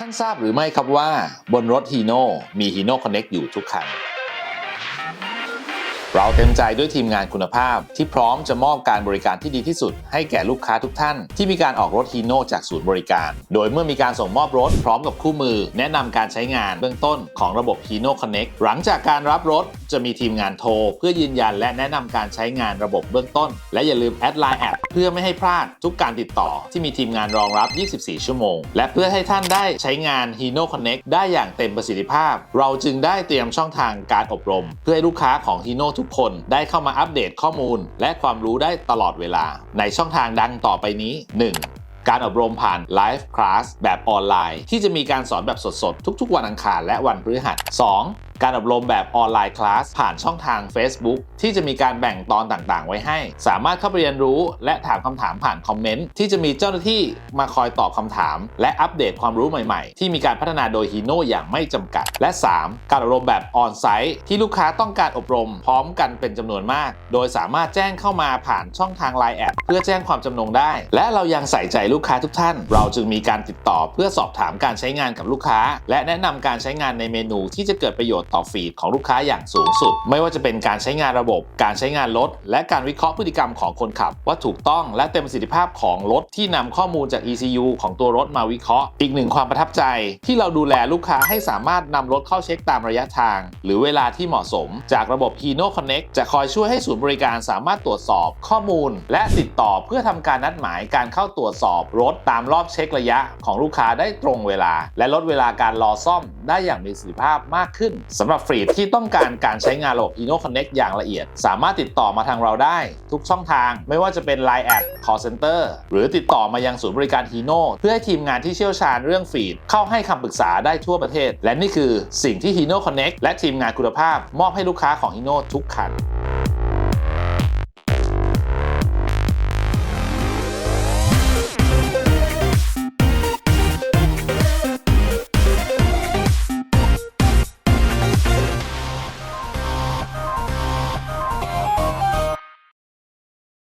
ท่านทราบหรือไม่ครับว่าบนรถฮีโน่มี Hino Connect อยู่ทุกคัน เราเต็มใจด้วยทีมงานคุณภาพ ที่พร้อมจะมอบการบริการที่ดีที่สุด ให้แก่ลูกค้าทุกท่าน ที่มีการออกรถ Hino จากศูนย์บริการ โดยเมื่อมีการส่งมอบรถพร้อมกับคู่มือ แนะนำการใช้งานเบื้องต้นของระบบ Hino Connect หลังจากการรับรถจะมีทีมงานโทร เพื่อยืนยันและแนะนำการใช้งานระบบเบื้องต้น และอย่าลืมแอดไลน์แอดเพื่อไม่ให้พลาดทุกการติดต่อ ที่มีทีมงานรองรับ 24 ชั่วโมง และเพื่อให้ท่านได้ใช้งาน Hino Connect ได้อย่างเต็มประสิทธิภาพ เราจึงได้เตรียมช่องทางการอบรม เพื่อให้ลูกค้าของ Hino ทุกคนได้เข้ามาอัปเดตข้อมูล และความรู้ได้ตลอดเวลา ในช่องทางดังต่อไปนี้ 1. การอบรมผ่าน Live Class แบบออนไลน์ ที่จะมีการสอนแบบสดๆ ทุกๆ วันอังคารและวันพฤหัส 2. การอบรมแบบออนไลน์คลาสผ่านช่องทาง Facebook ที่จะมีการแบ่งตอนต่างๆ ไว้ให้ สามารถเข้าไปเรียนรู้และถามคำถามผ่านคอมเมนต์ที่จะมีเจ้าหน้าที่มาคอยตอบคำถาม และอัปเดตความรู้ใหม่ๆ ที่มีการพัฒนาโดยฮีโน่อย่างไม่จำกัด และ 3. การอบรมแบบออนไซต์ที่ลูกค้าต้องการอบรมพร้อมกันเป็นจำนวนมาก โดยสามารถแจ้งเข้ามาผ่านช่องทาง Line แอดเพื่อแจ้งความจำนงได้ และเรายังใส่ใจลูกค้าทุกท่าน เราจึงมีการติดต่อเพื่อสอบถามการใช้งานกับลูกค้า และแนะนำการใช้งานในเมนูที่จะเกิดประโยชน์ต่อฟีดของลูกค้าอย่างสูงสุด ไม่ว่าจะเป็นการใช้งานระบบ การใช้งานรถ และการวิเคราะห์พฤติกรรมของคนขับ ว่าถูกต้องและเต็มประสิทธิภาพของรถที่นำข้อมูลจาก ECU ของตัวรถมาวิเคราะห์ อีกหนึ่งความประทับใจ ที่เราดูแลลูกค้าให้สามารถนำรถเข้าเช็คตามระยะทาง หรือเวลาที่เหมาะสม จากระบบ Hino Connect จะคอยช่วยให้ศูนย์บริการสามารถตรวจสอบข้อมูล และติดต่อเพื่อทำการนัดหมายการเข้าตรวจสอบรถตามรอบเช็คระยะของลูกค้าได้ตรงเวลา และลดเวลาการรอซ่อม ได้อย่างมีประสิทธิภาพมากขึ้นสำหรับฟรีดที่ต้องการการใช้งานระบบ Hino Connect อย่างละเอียด สามารถติดต่อมาทางเราได้ทุกช่องทาง ไม่ว่าจะเป็น Line แอด Call Center หรือติดต่อมายังศูนย์บริการ Hino เพื่อให้ทีมงานที่เชี่ยวชาญเรื่องฟีดเข้าให้คำปรึกษาได้ทั่วประเทศ และนี่คือสิ่งที่ Hino Connect และทีมงานคุณภาพมอบให้ลูกค้าของ Hino ทุกคัน